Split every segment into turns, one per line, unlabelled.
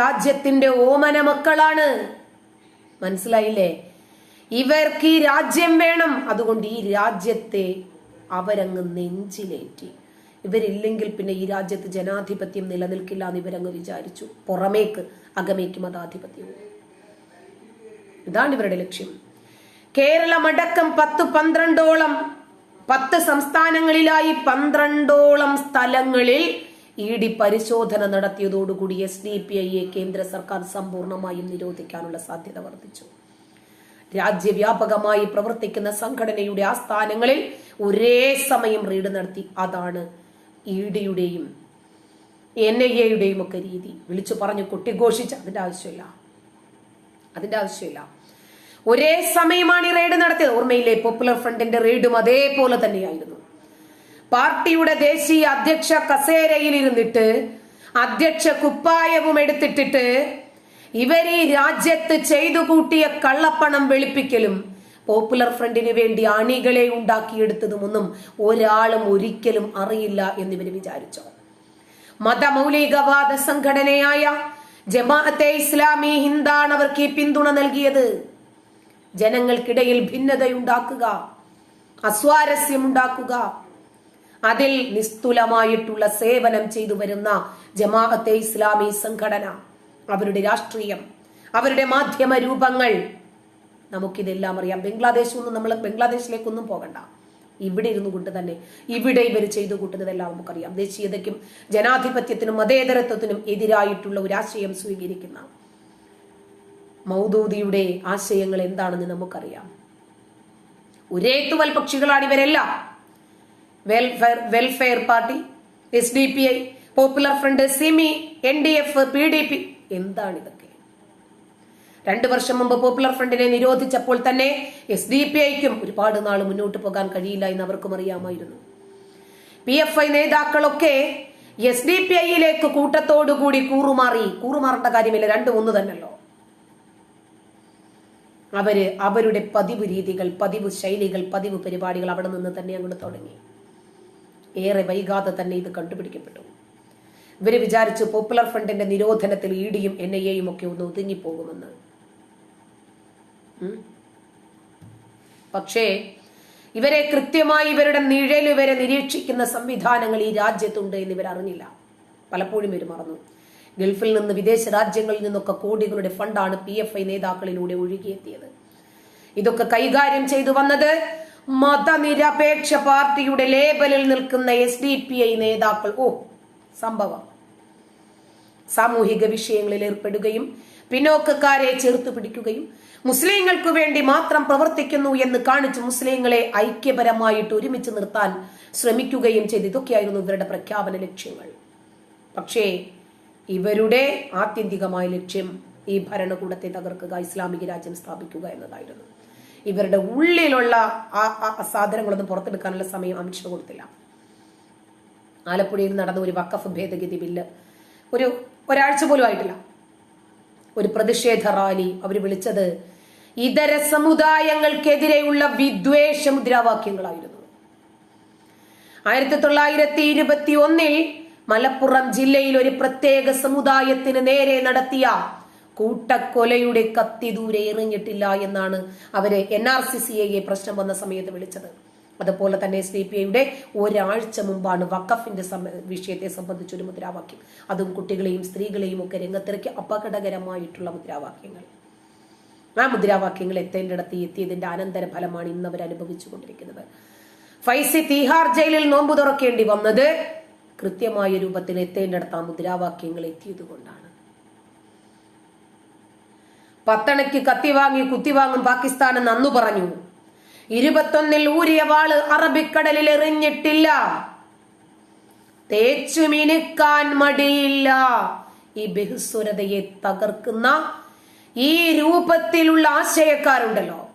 രാജ്യത്തിന്റെ ഓമന മക്കളാണ്. മനസ്സിലായില്ലേ? ഇവർക്ക് ഈ രാജ്യം വേണം. അതുകൊണ്ട് ഈ രാജ്യത്തെ അവരങ്ങ് നെഞ്ചിലേറ്റി. ഇവരില്ലെങ്കിൽ പിന്നെ ഈ രാജ്യത്ത് ജനാധിപത്യം നിലനിൽക്കില്ല എന്ന് ഇവരങ്ങ് വിചാരിച്ചു. പുറമേക്ക് അകമേക്ക് മതാധിപത്യവും ഇതാണ് ഇവരുടെ ലക്ഷ്യം. കേരളമടക്കം പത്ത് പന്ത്രണ്ടോളം പത്ത് സംസ്ഥാനങ്ങളിലായി പന്ത്രണ്ടോളം സ്ഥലങ്ങളിൽ ഇ ഡി പരിശോധന നടത്തിയതോടുകൂടി എസ് ഡി പി ഐയെ കേന്ദ്ര സർക്കാർ സമ്പൂർണമായും നിരോധിക്കാനുള്ള സാധ്യത വർദ്ധിച്ചു. രാജ്യവ്യാപകമായി പ്രവർത്തിക്കുന്ന സംഘടനയുടെ ആസ്ഥാനങ്ങളിൽ ഒരേ സമയം റെയ്ഡ് നടത്തി. അതാണ് ഇ ഡിയുടെയും എൻ ഐ എയുടെയും ഒക്കെ രീതി. വിളിച്ചു പറഞ്ഞു കൊട്ടിഘോഷിച്ച് അതിന്റെ ആവശ്യമില്ല. അതിന്റെ ആവശ്യമില്ല. ഒരേ സമയമാണ് ഈ റെയ്ഡ് നടത്തിയത്. ഓർമ്മയിലെ പോപ്പുലർ ഫ്രണ്ടിന്റെ റെയ്ഡും അതേപോലെ തന്നെയായിരുന്നു. പാർട്ടിയുടെ ദേശീയ അധ്യക്ഷ കസേരയിൽ ഇരുന്നിട്ട് അധ്യക്ഷ കുപ്പായവും എടുത്തിട്ടിട്ട് ഇവർ രാജ്യത്ത് ചെയ്തു കൂട്ടിയ കള്ളപ്പണം വെളുപ്പിക്കലും പോപ്പുലർ ഫ്രണ്ടിന് വേണ്ടി അണികളെ ഉണ്ടാക്കിയെടുത്തതും ഒന്നും ഒരാളും ഒരിക്കലും അറിയില്ല എന്നിവർ വിചാരിച്ചോ. മതമൗലികവാദ സംഘടനയായ ജമാഅത്തെ ഇസ്ലാമി ഹിന്ദാണ് അവർക്ക് ഈ പിന്തുണ നൽകിയത്. ജനങ്ങൾക്കിടയിൽ ഭിന്നതയുണ്ടാക്കുക അസ്വാരസ്യമുണ്ടാക്കുക അതിൽ നിസ്തുലമായിട്ടുള്ള സേവനം ചെയ്തു വരുന്ന ജമാഅത്തെ ഇസ്ലാമി സംഘടന അവരുടെ രാഷ്ട്രീയം അവരുടെ മാധ്യമ രൂപങ്ങൾ. നമുക്കിതെല്ലാം അറിയാം. ബംഗ്ലാദേശിൽ നിന്ന് നമ്മൾ ബംഗ്ലാദേശിലേക്കൊന്നും പോകണ്ട. ഇവിടെ ഇരുന്നു കൊണ്ട് തന്നെ ഇവിടെ ഇവർ ചെയ്തു കൂട്ടുന്നതെല്ലാം നമുക്കറിയാം. ദേശീയതയ്ക്കും ജനാധിപത്യത്തിനും മതേതരത്വത്തിനും എതിരായിട്ടുള്ള ഒരു ആശയം സ്വീകരിക്കുന്ന മൗദൂദിയുടെ ആശയങ്ങൾ എന്താണെന്ന് നമുക്കറിയാം. ഒരേ തുവൽ പക്ഷികളാണ് ഇവരെല്ലാം. Welfare welfare party S D P I popular front SIMI N D F P D P എന്താണ് ഇതൊക്കെ രണ്ടു വർഷം മുമ്പ് പോപ്പുലർ ഫ്രണ്ടിനെ നിരോധിച്ചപ്പോൾ തന്നെ എസ് ഡി പി ഐക്കും ഒരുപാട് നാൾ മുന്നോട്ട് പോകാൻ കഴിയില്ല എന്ന് അവർക്കും അറിയാമായിരുന്നു. പി എഫ് ഐ നേതാക്കളൊക്കെ എസ് ഡി പി ഐയിലേക്ക് കൂട്ടത്തോടുകൂടി കൂറുമാറി. കൂറുമാറേണ്ട കാര്യമില്ല രണ്ടും ഒന്ന് തന്നെയല്ലോ. അവർ അവരുടെ പതിവ് രീതികൾ പതിവ് ശൈലികൾ പതിവ് പരിപാടികൾ അവിടെ നിന്ന് തന്നെ അങ്ങോട്ട് തുടങ്ങി. ഏറെ വൈകാതെ തന്നെ ഇത് കണ്ടുപിടിക്കപ്പെട്ടു. ഇവർ വിചാരിച്ചു പോപ്പുലർ ഫ്രണ്ടിന്റെ നിരോധനത്തിൽ ഇ ഡിയും എൻ ഐ എയും ഒക്കെ ഒന്ന് ഒതുങ്ങിപ്പോകുമെന്ന്. പക്ഷേ ഇവരെ കൃത്യമായി ഇവരുടെ നിഴൽ ഇവരെ നിരീക്ഷിക്കുന്ന സംവിധാനങ്ങൾ ഈ രാജ്യത്തുണ്ട് എന്ന് ഇവർ അറിഞ്ഞില്ല പലപ്പോഴും ഇവർ മറന്നു. ഗൾഫിൽ നിന്ന് വിദേശ രാജ്യങ്ങളിൽ നിന്നൊക്കെ കോടികളുടെ ഫണ്ടാണ് പി എഫ് ഐ നേതാക്കളിലൂടെ ഒഴുകിയെത്തിയത്. ഇതൊക്കെ കൈകാര്യം ചെയ്തു വന്നത് മതനിരപേക്ഷ പാർട്ടിയുടെ ലേബലിൽ നിൽക്കുന്ന എസ് ഡി പി ഐ നേതാക്കൾ ഓ സംഭവം. സാമൂഹിക വിഷയങ്ങളിൽ ഏർപ്പെടുകയും പിന്നോക്കക്കാരെ ചേർത്ത് പിടിക്കുകയും മുസ്ലിങ്ങൾക്ക് വേണ്ടി മാത്രം പ്രവർത്തിക്കുന്നു എന്ന് കാണിച്ച് മുസ്ലിങ്ങളെ ഐക്യപരമായിട്ട് ഒരുമിച്ച് നിർത്താൻ ശ്രമിക്കുകയും ചെയ്ത്. ഇതൊക്കെയായിരുന്നു ഇവരുടെ പ്രഖ്യാപന ലക്ഷ്യങ്ങൾ. പക്ഷേ ഇവരുടെ ആത്യന്തികമായ ലക്ഷ്യം ഈ ഭരണകൂടത്തെ തകർക്കുക ഇസ്ലാമിക രാജ്യം സ്ഥാപിക്കുക എന്നതായിരുന്നു. ഇവരുടെ ഉള്ളിലുള്ള ആ സാധനങ്ങളൊന്നും പുറത്തെടുക്കാനുള്ള സമയം അമിത്ഷാ കൊടുത്തില്ല. ആലപ്പുഴയിൽ നടന്ന ഒരു വക്കഫ് ഭേദഗതി ബില്ല് ഒരു ഒരാഴ്ച പോലും ആയിട്ടില്ല. ഒരു പ്രതിഷേധ റാലി അവർ വിളിച്ചത് ഇതര സമുദായങ്ങൾക്കെതിരെയുള്ള വിദ്വേഷ മുദ്രാവാക്യങ്ങളായിരുന്നു. ആയിരത്തി തൊള്ളായിരത്തി ഇരുപത്തി ഒന്നിൽ മലപ്പുറം ജില്ലയിൽ ഒരു പ്രത്യേക സമുദായത്തിന് നേരെ നടത്തിയ കൂട്ടക്കൊലയുടെ കത്തി ദൂരെ എറിഞ്ഞിട്ടില്ല എന്നാണ് അവർ എൻ ആർ സി സി ഐയെ പ്രശ്നം വന്ന സമയത്ത് വിളിച്ചത്. അതുപോലെ തന്നെ ഡി പി ഐയുടെ ഒരാഴ്ച മുമ്പാണ് വഖഫിന്റെ വിഷയത്തെ സംബന്ധിച്ച് ഒരു മുദ്രാവാക്യം. അതും കുട്ടികളെയും സ്ത്രീകളെയും ഒക്കെ രംഗത്തിറക്കി അപകടകരമായിട്ടുള്ള മുദ്രാവാക്യങ്ങൾ. ആ മുദ്രാവാക്യങ്ങൾ എത്തേണ്ടിടത്ത് എത്തിയതിന്റെ അനന്തര ഫലമാണ് ഇന്ന് അവർ അനുഭവിച്ചുകൊണ്ടിരിക്കുന്നത് ഫൈസി തീഹാർ ജയിലിൽ നോമ്പ് തുറക്കേണ്ടി വന്നത് കൃത്യമായ രൂപത്തിൽ എത്തേണ്ടിടത്ത് ആ മുദ്രാവാക്യങ്ങൾ എത്തിയത് കൊണ്ടാണ് പത്തണയ്ക്ക് കത്തി വാങ്ങി കുത്തിവാങ്ങും പാകിസ്ഥാൻ എന്ന് അന്നു പറഞ്ഞു. ഇരുപത്തൊന്നിൽ ഊരിയ വാൾ അറബിക്കടലിൽ എറിഞ്ഞിട്ടില്ല. തേച്ചു മിനുക്കാൻ മടിയില്ല. ഈ ബഹുസ്വരതയെ തകർക്കുന്ന ഈ രൂപത്തിലുള്ള ആശയക്കാരുണ്ടല്ലോ.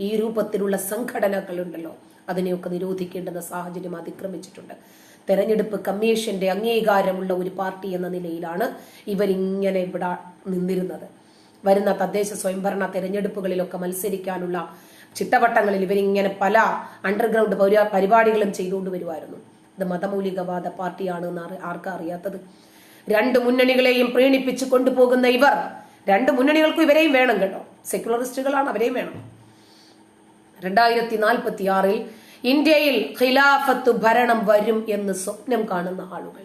ഈ രൂപത്തിലുള്ള സംഘടനകളുണ്ടല്ലോ. അതിനെയൊക്കെ നിരോധിക്കേണ്ടുന്ന സാഹചര്യം അതിക്രമിച്ചിട്ടുണ്ട്. തെരഞ്ഞെടുപ്പ് കമ്മീഷന്റെ അംഗീകാരമുള്ള ഒരു പാർട്ടി എന്ന നിലയിലാണ് ഇവരിങ്ങനെ ഇവിടെ നിന്നിരുന്നത്. വരുന്ന തദ്ദേശ സ്വയംഭരണ തെരഞ്ഞെടുപ്പുകളിലൊക്കെ മത്സരിക്കാനുള്ള ചിട്ടവട്ടങ്ങളിൽ ഇവരിങ്ങനെ പല അണ്ടർഗ്രൗണ്ട് പൗര- പരിപാടികളും ചെയ്തുകൊണ്ട് വരുമായിരുന്നു ഇത് മതമൂലികവാദ പാർട്ടിയാണ് എന്ന് ആർക്കാ അറിയാത്തത്. രണ്ട് മുന്നണികളെയും പ്രീണിപ്പിച്ച് കൊണ്ടുപോകുന്ന ഇവർ രണ്ട് മുന്നണികൾക്കും ഇവരെയും വേണം കേട്ടോ. സെക്യുലറിസ്റ്റുകളാണ് അവരെയും വേണം. രണ്ടായിരത്തി നാൽപ്പത്തി ആറിൽ ഇന്ത്യയിൽ ഖിലാഫത്ത് ഭരണം വരും എന്ന് സ്വപ്നം കാണുന്ന ആളുകൾ.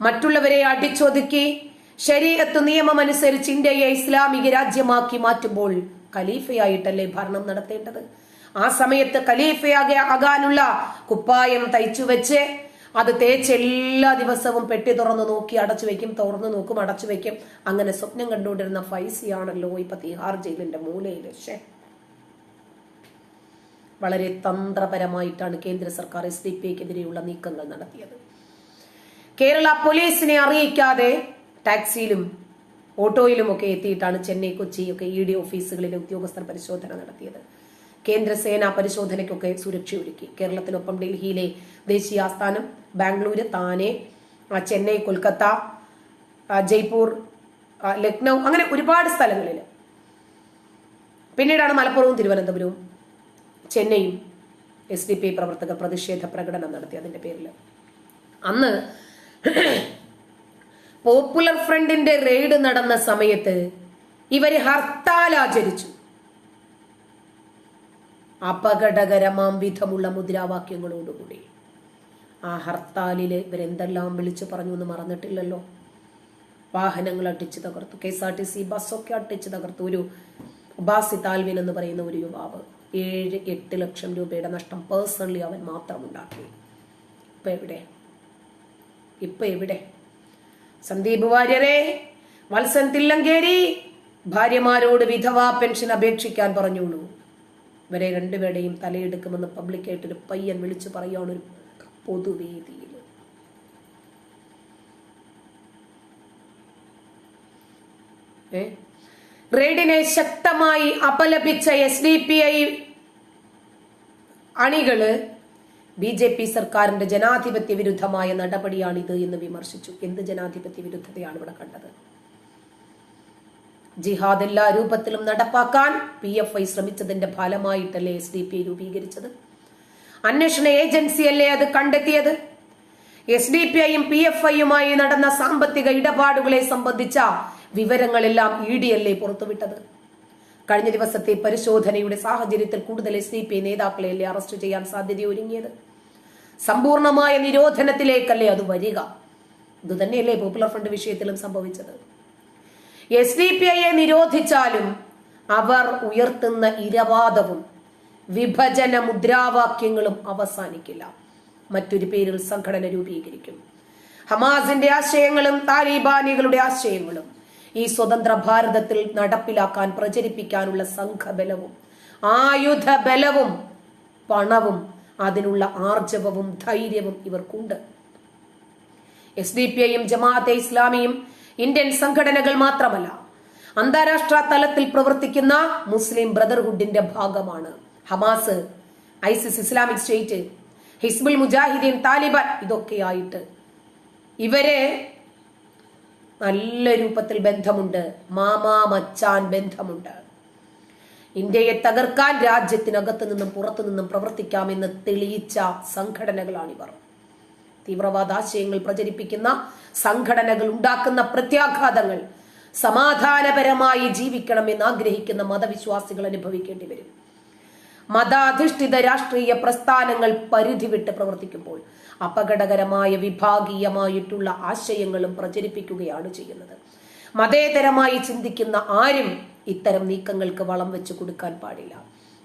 മറ്റുള്ളവരെ അടിച്ചൊതുക്കി ശരീരത്ത് നിയമമനുസരിച്ച് ഇന്ത്യയെ ഇസ്ലാമിക രാജ്യമാക്കി മാറ്റുമ്പോൾ ഖലീഫയായിട്ടല്ലേ ഭരണം നടത്തേണ്ടത്? ആ സമയത്ത് ഖലീഫയാകെ ആകാനുള്ള കുപ്പായം തയ്ച്ചു വെച്ച് അത് തേച്ച് എല്ലാ ദിവസവും പെട്ടി തുറന്നു നോക്കി അടച്ചു വെക്കും തുറന്നു നോക്കും അടച്ചു വെക്കും. അങ്ങനെ സ്വപ്നം കണ്ടുകൊണ്ടിരുന്ന ഫൈസിയാണല്ലോ ഇപ്പൊ തിഹാർ ജയിലിന്റെ മൂലയിൽ. ശേ വളരെ തന്ത്രപരമായിട്ടാണ് കേന്ദ്ര സർക്കാർ എസ് ഡി പി എക്കെതിരെയുള്ള നീക്കങ്ങൾ നടത്തിയത്. കേരള പോലീസിനെ അറിയിക്കാതെ ടാക്സിയിലും ഓട്ടോയിലും ഒക്കെ എത്തിയിട്ടാണ് ചെന്നൈ കൊച്ചി ഒക്കെ ഇ ഡി ഓഫീസുകളിലെ ഉദ്യോഗസ്ഥർ പരിശോധന നടത്തിയത്. കേന്ദ്ര സേന പരിശോധനയ്ക്കൊക്കെ സുരക്ഷ ഒരുക്കി കേരളത്തിനൊപ്പം ഡൽഹിയിലെ ദേശീയ ആസ്ഥാനം ബാംഗ്ലൂര് താനെ ചെന്നൈ കൊൽക്കത്ത ജയ്പൂർ ലക്നൗ അങ്ങനെ ഒരുപാട് സ്ഥലങ്ങളിൽ പിന്നീടാണ് മലപ്പുറവും തിരുവനന്തപുരവും ചെന്നൈയും എസ് ഡി പി പ്രവർത്തകർ പ്രതിഷേധ പ്രകടനം നടത്തി അതിന്റെ പേരിൽ അന്ന് പോപ്പുലർ ഫ്രണ്ടിന്റെ റെയ്ഡ് നടന്ന സമയത്ത് ഇവർ ഹർത്താൽ ആചരിച്ചു. അപകടകരമാം വിധമുള്ള മുദ്രാവാക്യങ്ങളോടുകൂടി. ആ ഹർത്താലിൽ ഇവരെന്തെല്ലാം വിളിച്ചു പറഞ്ഞു എന്ന് മറന്നിട്ടില്ലല്ലോ. വാഹനങ്ങൾ അട്ടിച്ച് തകർത്തു. K S R T C ബസ്സൊക്കെ അട്ടിച്ച് തകർത്തു. ഒരു ബാസി താൽവിൻ എന്ന് പറയുന്ന ഒരു യുവാവ് ഏഴ് എട്ട് ലക്ഷം രൂപയുടെ നഷ്ടം പേഴ്സണലി അവൻ മാത്രം ഉണ്ടാക്കി. ഇപ്പൊ എവിടെ? ഇപ്പൊ എവിടെ? സന്ദീപ് വാര്യരെ വത്സൻ തില്ലങ്കേരി ഭാര്യമാരോട് വിധവാ പെൻഷൻ അപേക്ഷിക്കാൻ പറഞ്ഞോളൂ ഇവരെ രണ്ടുപേരുടെയും തലയെടുക്കുമെന്ന് പബ്ലിക്കായിട്ടൊരു പയ്യൻ വിളിച്ചു പറയുകയാണ് ഒരു പൊതുവേദിയിൽ റെയ്ഡിനെ ശക്തമായി അപലപിച്ച എസ് ഡി പി ഐ അണികൾ ബി ജെ പി സർക്കാരിന്റെ ജനാധിപത്യ വിരുദ്ധമായ നടപടിയാണിത് എന്ന് വിമർശിച്ചു. എന്ത് ജനാധിപത്യ വിരുദ്ധതയാണ് ഇവിടെ കണ്ടത്? ജിഹാദ് എല്ലാ രൂപത്തിലും നടപ്പാക്കാൻ പി എഫ് ഐ ശ്രമിച്ചതിന്റെ ഫലമായിട്ടല്ലേ എസ് ഡി പി രൂപീകരിച്ചത്? അന്വേഷണ ഏജൻസിയല്ലേ അത് കണ്ടെത്തിയത്? എസ് ഡി പി ഐയും പി എഫ് ഐയുമായി നടന്ന സാമ്പത്തിക ഇടപാടുകളെ സംബന്ധിച്ച വിവരങ്ങളെല്ലാം ഇ ഡി അല്ലേ പുറത്തുവിട്ടത്? കഴിഞ്ഞ ദിവസത്തെ പരിശോധനയുടെ സാഹചര്യത്തിൽ കൂടുതൽ എസ് ഡി പി നേതാക്കളെ നേതാക്കളെയല്ലേ അറസ്റ്റ് ചെയ്യാൻ സാധ്യതയൊരുങ്ങിയത് സമ്പൂർണമായ നിരോധനത്തിലേക്കല്ലേ അത് വരിക? ഇത് തന്നെയല്ലേ പോപ്പുലർ ഫ്രണ്ട് വിഷയത്തിലും സംഭവിച്ചത്. എസ് ഡി പി ഐയെ നിരോധിച്ചാലും അവർ ഉയർത്തുന്ന ഇരവാദവും വിഭജന മുദ്രാവാക്യങ്ങളും അവസാനിക്കില്ല. മറ്റൊരു പേരിൽ സംഘടന രൂപീകരിക്കും. ഹമാസിന്റെ ആശയങ്ങളും താലിബാനികളുടെ ആശയങ്ങളും ഈ സ്വതന്ത്ര ഭാരതത്തിൽ നടപ്പിലാക്കാൻ പ്രചരിപ്പിക്കാനുള്ള സംഘബലവും ആയുധ ബലവും പണവും അതിനുള്ള ആർജവവും ധൈര്യവും ഇവർക്കുണ്ട്. എസ് ഡി പി ഐയും ജമാഅത്തെ ഇസ്ലാമിയും ഇന്ത്യൻ സംഘടനകൾ മാത്രമല്ല അന്താരാഷ്ട്ര തലത്തിൽ പ്രവർത്തിക്കുന്ന മുസ്ലിം ബ്രദർഹുഡിന്റെ ഭാഗമാണ്. Hamas ISIS Islamic State Hizbul Mujahideen Taliban ഇതൊക്കെയായിട്ട്. ഇവരെ നല്ല രൂപത്തിൽ ബന്ധമുണ്ട് മാമാ മച്ചാൻ ബന്ധമുണ്ട്. ഇന്ത്യയെ തകർക്കാൻ രാജ്യത്തിനകത്തു നിന്നും പുറത്തു നിന്നും പ്രവർത്തിക്കാമെന്ന് തെളിയിച്ച സംഘടനകളാണിവർ. തീവ്രവാദ ആശയങ്ങൾ പ്രചരിപ്പിക്കുന്ന സംഘടനകൾ ഉണ്ടാക്കുന്ന പ്രത്യാഘാതങ്ങൾ സമാധാനപരമായി ജീവിക്കണമെന്ന് ആഗ്രഹിക്കുന്ന മതവിശ്വാസികൾ അനുഭവിക്കേണ്ടി വരും. മതാധിഷ്ഠിത രാഷ്ട്രീയ പ്രസ്ഥാനങ്ങൾ പരിധിവിട്ട് പ്രവർത്തിക്കുമ്പോൾ അപകടകരമായ വിഭാഗീയമായിട്ടുള്ള ആശയങ്ങളും പ്രചരിപ്പിക്കുകയാണ് ചെയ്യുന്നത്. മതേതരമായി ചിന്തിക്കുന്ന ആരും ഇത്തരം നീക്കങ്ങൾക്ക് വളം വെച്ചു കൊടുക്കാൻ പാടില്ല.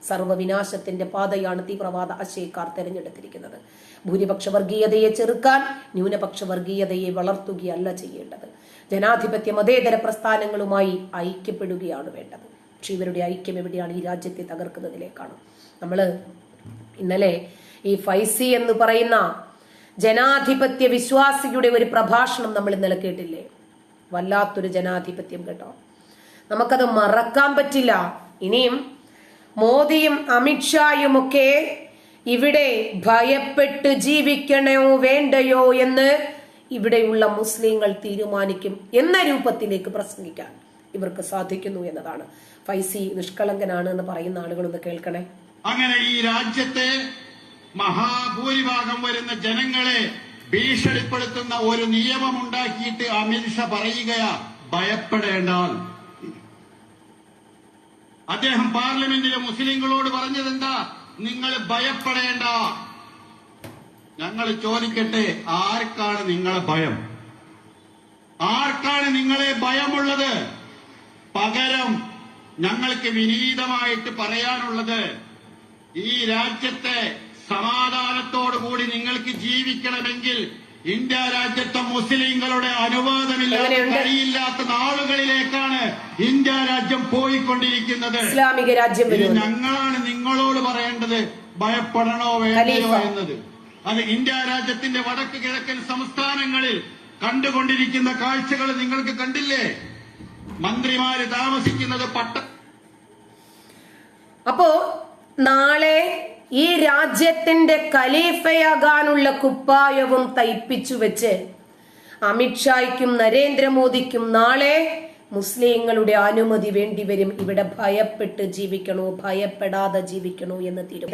സർവവിനാശത്തിന്റെ പാതയാണ് തീവ്രവാദ ആശയക്കാർ തെരഞ്ഞെടുത്തിരിക്കുന്നത്. ഭൂരിപക്ഷ വർഗീയതയെ ചെറുക്കാൻ ന്യൂനപക്ഷ വർഗീയതയെ വളർത്തുകയല്ല ചെയ്യേണ്ടത്. ജനാധിപത്യ മതേതര പ്രസ്ഥാനങ്ങളുമായി ഐക്യപ്പെടുകയാണ് വേണ്ടത്. പക്ഷെ ഇവരുടെ ഐക്യം എവിടെയാണ് ഈ രാജ്യത്തെ തകർക്കുന്നതിലേക്കാണ്. നമ്മൾ ഇന്നലെ ഈ ഫൈസി എന്ന് പറയുന്ന ജനാധിപത്യ വിശ്വാസിയുടെ ഒരു പ്രഭാഷണം നമ്മൾ ഇന്നലെ കേട്ടില്ലേ? വല്ലാത്തൊരു ജനാധിപത്യം കേട്ടോ. നമുക്കത് മറക്കാൻ പറ്റില്ല. ഇനിയും മോദിയും അമിത്ഷായും ഒക്കെ ഇവിടെ ഭയപ്പെട്ട് ജീവിക്കണോ വേണ്ടയോ എന്ന് ഇവിടെയുള്ള മുസ്ലിങ്ങൾ തീരുമാനിക്കും എന്ന രൂപത്തിലേക്ക് പ്രസംഗിക്കാൻ ഇവർക്ക് സാധിക്കുന്നു എന്നതാണ്. ഫൈസി നിഷ്കളങ്കനാണ് എന്ന് പറയുന്ന ആളുകളൊന്ന് കേൾക്കണേ.
അങ്ങനെ ഈ രാജ്യത്തെ മഹാഭൂരിഭാഗം വരുന്ന ജനങ്ങളെ ഭീഷണിപ്പെടുത്തുന്ന ഒരു നിയമം ഉണ്ടാക്കിയിട്ട് അമിത്ഷാ പറയുകയാ ഭയപ്പെടേണ്ട അദ്ദേഹം പാർലമെന്റിലെ മുസ്ലിങ്ങളോട് പറഞ്ഞതെന്താ? നിങ്ങൾ ഭയപ്പെടേണ്ട. ഞങ്ങൾ ചോദിക്കട്ടെ ആർക്കാണ് നിങ്ങളെ ഭയം? ആർക്കാണ് നിങ്ങളെ ഭയമുള്ളത്? പകരം ഞങ്ങൾക്ക് വിനീതമായിട്ട് പറയാനുള്ളത് ഈ രാജ്യത്തെ സമാധാനത്തോടുകൂടി നിങ്ങൾക്ക് ജീവിക്കണമെങ്കിൽ ഇന്ത്യ രാജ്യത്തെ മുസ്ലിങ്ങളുടെ അനുവാദമില്ലാതെ? കഴിയില്ലാത്ത നാളുകളിലേക്കാണ് ഇന്ത്യ രാജ്യം പോയിക്കൊണ്ടിരിക്കുന്നത്.
ഇസ്ലാമിക രാജ്യം
ഞങ്ങളാണ് നിങ്ങളോട് പറയേണ്ടത്. ഭയപ്പെടണോ വേണ്ടയോ. എന്നത്. അത് ഇന്ത്യ രാജ്യത്തിന്റെ വടക്ക് കിഴക്കൻ സംസ്ഥാനങ്ങളിൽ കണ്ടുകൊണ്ടിരിക്കുന്ന കാഴ്ചകൾ നിങ്ങൾക്ക് കണ്ടില്ലേ? മന്ത്രിമാര് താമസിക്കുന്നത് പട്ട
അപ്പോ നാളെ ഈ രാജ്യത്തിന്റെ കലീഫയാകാനുള്ള കുപ്പായവും തയ്പ്പിച്ചു വെച്ച് അമിത്ഷായ്ക്കും നരേന്ദ്രമോദിക്കും നാളെ മുസ്ലിങ്ങളുടെ അനുമതി വേണ്ടിവരും ഇവിടെ ഭയപ്പെട്ട് ജീവിക്കണോ? ഭയപ്പെടാതെ ജീവിക്കണോ എന്ന് തീരുമാനം